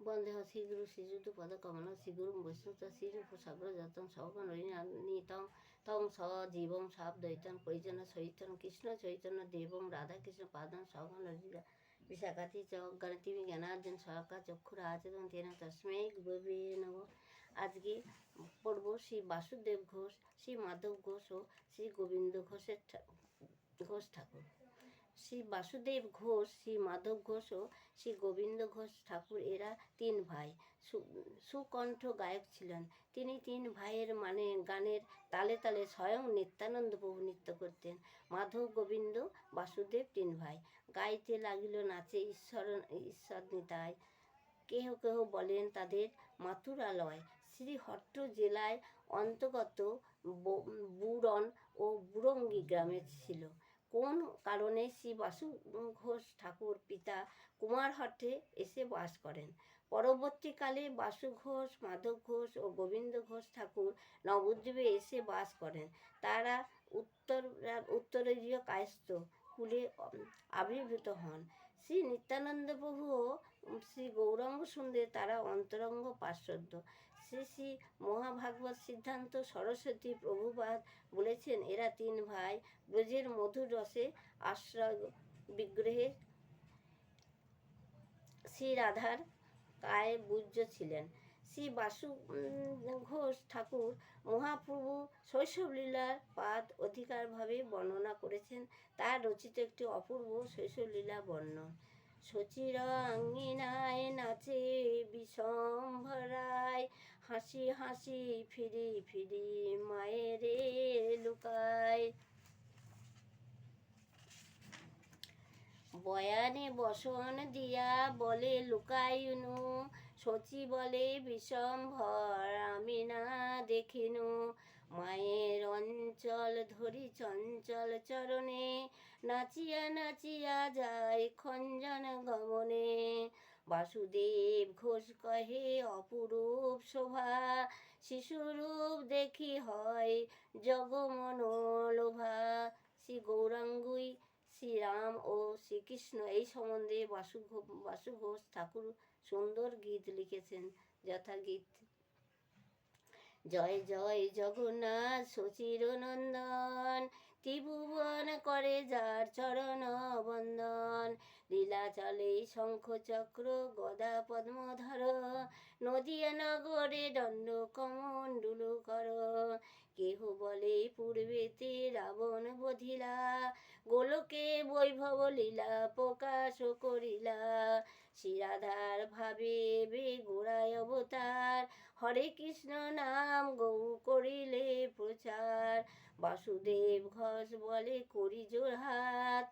বন্দে শ্রীগুরু শ্রীযুত পদ কমল শ্রীগুরু বৈষ্ণব শ্রীরূপ সহগণ নিতং তং স জীবং সাপ দৈতন পরিজন চৈতন্য কৃষ্ণ চৈতন্য দেবং রাধা কৃষ্ণ পাদন সহগণ ললিতা বিশাখাতি চ, গণতি জ্ঞানার্জুন সহকা চক্ষুরা আচরণ তেন তস্মৈ গুরবে নম। আজকে পড়ব শ্রী বাসুদেব ঘোষ, শ্রী মাধব ঘোষ ও শ্রী গোবিন্দ ঘোষের ঘোষ ঠাকুর। শ্রী বাসুদেব ঘোষ, শ্রী মাধব ঘোষ ও শ্রী গোবিন্দ ঘোষ ঠাকুর এরা তিন ভাই। সুকণ্ঠ গায়ক ছিলেন। তিনি তিন ভাইয়ের মানে গানের তালে তালে স্বয়ং নিত্যানন্দ প্রভু নৃত্য করতেন। মাধব, গোবিন্দ, বাসুদেব তিন ভাই। গাইতে লাগিল, নাচে ঈশ্বর ঈশ্বর নিতায় কেহ কেহ বলেন তাদের মাতুরালয় শ্রীহট্ট জেলায় অন্তর্গত বুরন ও বুরঙ্গি গ্রামে ছিল। কোন কারণে শ্রী বাসু ঘোষ ঠাকুর পিতা কুমারহট্টে এসে বাস করেন? পরবর্তীকালে বাসু ঘোষ, মাধব ঘোষ ও গোবিন্দ ঘোষ ঠাকুর নবদ্বীপে এসে বাস করেন। তারা উত্তর, উত্তরীয় কায়স্থ কুলে আবির্ভূত হন। শ্রী নিত্যানন্দ প্রভু ও শ্রী গৌরাঙ্গ সুন্দর তারা অন্তরঙ্গ পার্শ্বদ্য শ্রী শ্রী মহাভাগবত সিদ্ধান্ত সরস্বতী প্রভুপাদ বলেছেন, এরা তিন ভাই, ব্রজের মধুর রসে আশ্রয় বিগ্রহে শ্রী রাধার কায়ে পূজ্য ছিলেন। শ্রী বাসু ঘোষ ঠাকুর মহাপ্রভু শৈশবলীলার পাদ অধিকারভাবে বর্ণনা করেছেন। তার রচিত একটি অপূর্ব শৈশবলীলা বর্ণন সচিরাঙ্গিনায় হাসি হাসি ফিরি ফিরি মায়েরে লুকায়। বয়ানে বসন দিয়া বলে লুকাইনু সচি বলে বিষম্ভর আমি না দেখিনু। মায়ের অঞ্চল ধরি চঞ্চল চরণে, নাচিয়া নাচিয়া যায় খঞ্জন গমনে। বাসুদেব ঘোষ কহে অপরূপ শোভা শিশুরূপ দেখি হয় জগমনোলোভা শ্রী গৌরাঙ্গুই শ্রীরাম ও শ্রীকৃষ্ণ এই সম্বন্ধে বাসু বাসু ঘোষ ঠাকুর সুন্দর গীত লিখেছেন যথা গীত জয় জয় জগন্নাথ সচির নন্দন, ত্রিভুবন করে যার চরণ চলে শঙ্খ চক্র, গদা পদ্মধর, নদিয়া নগরে দণ্ড কমণ্ডুল কর। কেহ বলে পূর্বেতে রাবণ বধিলা, গোলকে বৈভব লীলা প্রকাশ করিলা। শিরাধার ভাবে বে গোড়ায় অবতার, হরে কৃষ্ণ নাম গৌ করিলে প্রচার। বাসুদেব ঘোষ বলে করি জোড়হাত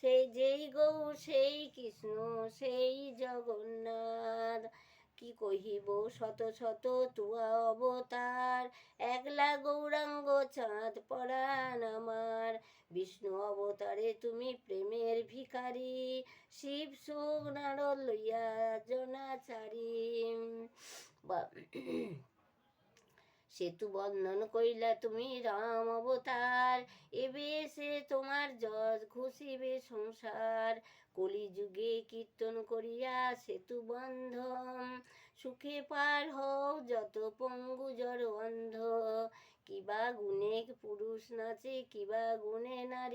সেই যেই গৌ সেই কৃষ্ণ, সেই জগন্নাথ। কি কহিব? শত শত তুয়া অবতার, একলা গৌরাঙ্গ চাঁদ পরাণ আমার। বিষ্ণু অবতারে তুমি প্রেমের ভিখারি, শিব সুখ নারদ লইয়া জনাচারী। বা- সেতু বন্ধন কইলা তুমি রাম অবতার। এবে সে তোমার যশ ঘুষিবে সংসার। কলিযুগে কীর্তন করিয়া সেতু বন্ধন। সুখে পার হও যত পঙ্গু জর অন্ধ। কিবা গুণে পুরুষ নাচে, কিবা গুণে নারী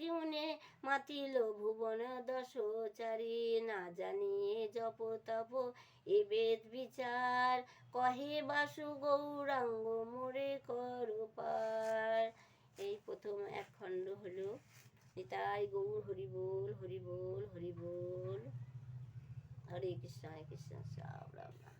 গুণে মাতিল, ভুবন দশচারী, না জানিয়ে জপ তপ, এ বেদ বিচার, কহে বাসু গৌরাঙ্গ মোরে কর এই প্রথম এক খণ্ড হলো, নিতাই গৌর হরি বল হরি বল, হরি কৃষ্ণ, হরে কৃষ্ণ রাম রাম।